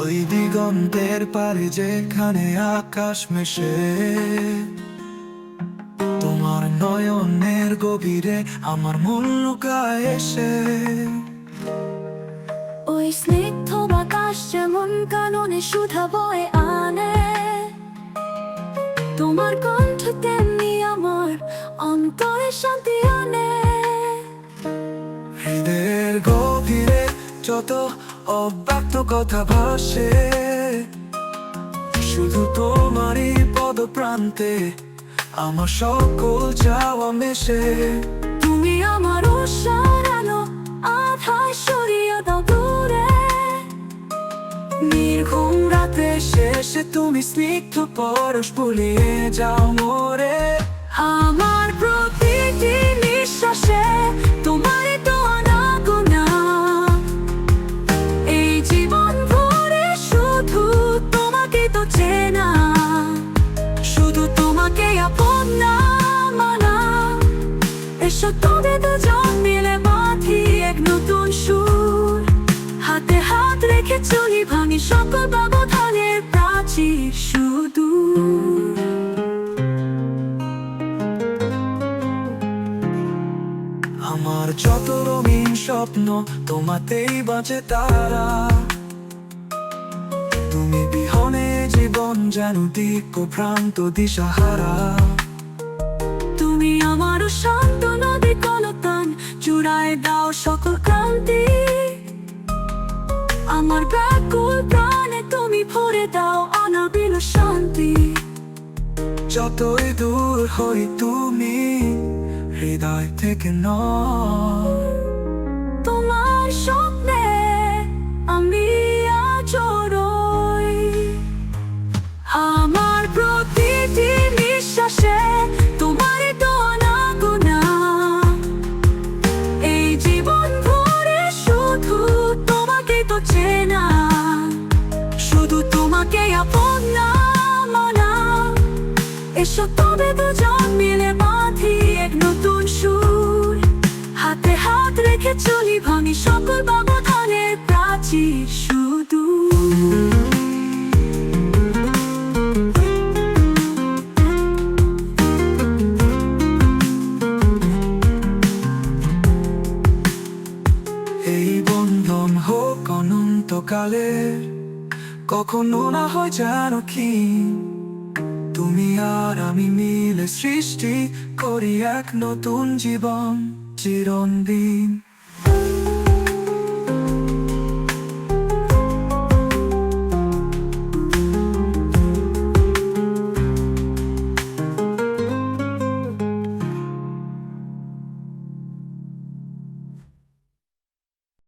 ওই দিগন্তের পারে যেখানে আকাশ মেশে, তোমার নয়নের গভীরে আমার মূল লুকায় এসে। ওই স্নিগ্ধ বাতাস যেমন কাননে সুধা বয়ে আনে, তোমার কণ্ঠ তেমনি আমার অন্তরে শান্তি আনে। হৃদয়ের গভীরে যত অব্যক্ত কথা ভাসে শুধু তোমারই পদ প্রান্তে আমার সকল যাওয়া মেশে। তুমি আমার সারানো আধায় সরিয়ে দাও দূরে। নির্ঘুম রাতে শেষে তুমি স্নিগ্ধ পরশ ভুলিয়ে যাও মোরে। আপন না মানা। এসো তোদের দুজন মিলে বাঁধি এক নতুন সুর। হাতে হাত রেখে চলি ভাঙি সকল ব্যবধানের প্রাচীর শুধু আমার যত রঙিন স্বপ্ন তোমাতেই বাঁচে তারা। তুমি বিহনে জীবন যেন দিক ভ্রান্ত দিশাহারা। তুমি আমার শান্ত নদী কলতান, চূড়ায় দাও সকল ক্রান্তি আমার ব্যাকুল প্রাণে তুমি ভরে দাও অনাবিল শান্তি। যতই দূর হই তুমি, হৃদয় থেকে নয়। এসো তবে দুজন মিলে বাঁধি এক নতুন সুর। হাতে হাত রেখে চলি ভাঙি সকল ব্যবধানের প্রাচীর শুধু। এই বন্ধন হোক অনন্তকালের, কখনো না হয় যেন কি তুমি আর আমি মিলে সৃষ্টি করি এক নতুন জীবন চিরদিন